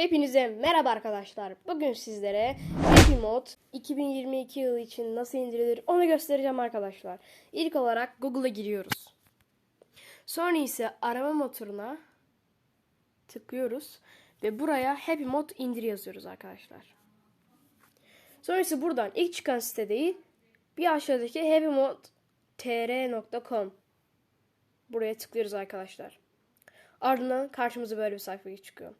Hepinize merhaba arkadaşlar. Bugün sizlere Happy Mod 2022 yılı için nasıl indirilir onu göstereceğim arkadaşlar. İlk olarak Google'a giriyoruz. Sonra ise arama motoruna tıklıyoruz ve buraya Happy Mod indir yazıyoruz arkadaşlar. Sonra ise buradan ilk çıkan site değil bir aşağıdaki happymod.tr.com Buraya tıklıyoruz arkadaşlar. Ardından karşımıza böyle bir sayfa çıkıyor.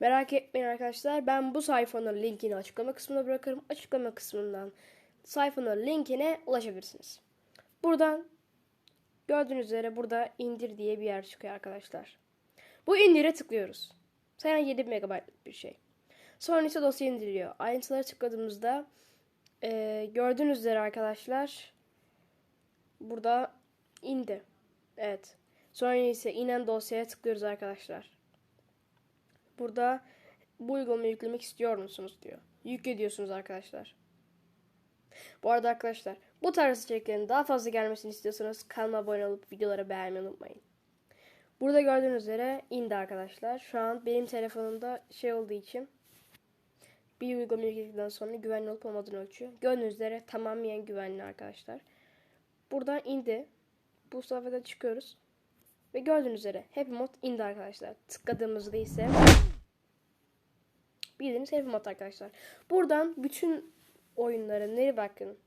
Merak etmeyin arkadaşlar. Ben bu sayfanın linkini açıklama kısmına bırakırım. Açıklama kısmından sayfanın linkine ulaşabilirsiniz. Buradan gördüğünüz üzere burada indir diye bir yer çıkıyor arkadaşlar. Bu indire tıklıyoruz. Sadece 7 MB'lık bir şey. Sonra ise dosya indiriliyor. Ayrıntılara tıkladığımızda e, gördüğünüz üzere arkadaşlar burada indi. Evet. Sonra ise inen dosyaya tıklıyoruz arkadaşlar. Burada bu uygulamayı yüklemek istiyor musunuz diyor. Yükle diyorsunuz arkadaşlar. Bu arada arkadaşlar bu tarz içeriklerin daha fazla gelmesini istiyorsanız kanalıma abone olup videoları beğenmeyi unutmayın. Burada gördüğünüz üzere indi arkadaşlar. Şu an benim telefonumda şey olduğu için bir uygulama yükledikten sonra güvenli olup olmadığını ölçüyor. Gördüğünüz üzere tamamen güvenli arkadaşlar. Buradan indi. Bu sayfadan çıkıyoruz. Ve gördüğünüz üzere Happy Mod indi arkadaşlar. Tıkladığımızda ise bildiğiniz Happy Mod arkadaşlar. Buradan bütün oyunları nereye bakın.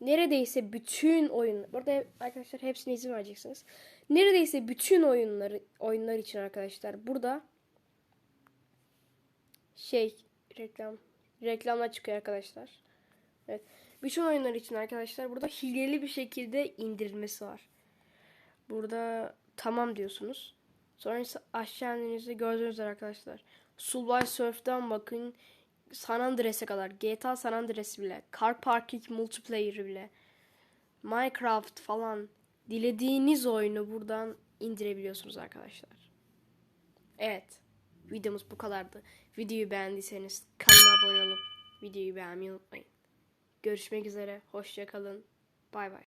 Neredeyse bütün oyun. Burada arkadaşlar hepsine izin vereceksiniz. Neredeyse bütün oyunları oyunlar için arkadaşlar. Burada şey reklam reklamlar çıkıyor arkadaşlar. Evet. Bütün oyunlar için arkadaşlar burada hileli bir şekilde indirilmesi var. Burada tamam diyorsunuz. Sonra aşağı indiğinizde gördüğünüz üzere arkadaşlar. Subway Surf'tan bakın San Andreas'e kadar. GTA San Andreas bile. Car Parking Multiplayer bile. Minecraft falan. Dilediğiniz oyunu buradan indirebiliyorsunuz arkadaşlar. Evet. Videomuz bu kadardı. Videoyu beğendiyseniz kanalıma abone olup videoyu beğenmeyi unutmayın. Görüşmek üzere. Hoşça kalın. Bay bay.